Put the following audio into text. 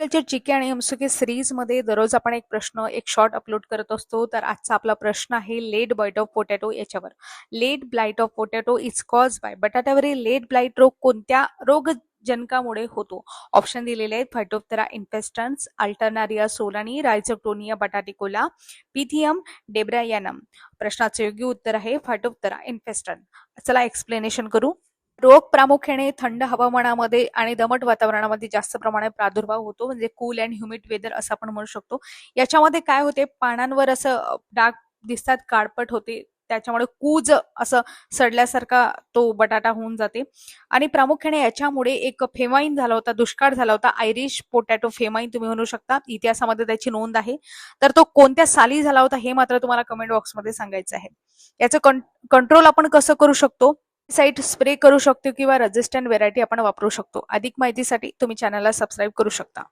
Culture GK आणि एमसीके सिरीजमध्ये दररोज आपण एक प्रश्न एक शॉर्ट अपलोड करत असतो. तर आजचा आपला प्रश्न आहे लेट बाईट ऑफ पोटॅटो याच्यावर. Late blight of potato is caused by बटाट्यावरील late blight रोग कोणत्या रोगजनकामुळे होतो? ऑप्शन दिलेले आहेत फायटोप्टेरा इन्फेस्टन्स अल्टरनारिया सोलानी रायझोटोनिया बटाटिकोला पिथियम डेब्रायानम प्रश्नाचे योग्य उत्तर आहे फायटोप्टेरा इन्फेस्टन चला एक्सप्लेनेशन करू. रोग प्रामुख्याने थंड हवामानामध्ये आणि दमट वातावरणामध्ये जास्त प्रमाणात प्रादुर्भाव होतो म्हणजे कूल अँड ह्युमिड वेदर असं आपण म्हणू शकतो. याच्यामध्ये काय होते पानांवर असं डाग दिसतात काळपट होते त्याच्यामुळे कूज असं सडल्यासारखा तो बटाटा होऊन जाते. आणि प्रामुख्याने याच्यामुळे एक फेमाईन झाला होता दुष्काळ झाला होता आयरिश पोटॅटो फेमाईन तुम्ही म्हणू शकता. इतिहासामध्ये त्याची नोंद आहे. तर तो कोणत्या साली झाला होता हे मात्र तुम्हाला कमेंट बॉक्समध्ये सांगायचं आहे. याचं कंट्रोल आपण कसं करू शकतो? साईट स्प्रे करू शकतो किंवा रेजिस्टंट व्हेरायटी आपण वापरू शकतो. अधिक माहितीसाठी तुम्ही चॅनलला सबस्क्राईब करू शकता.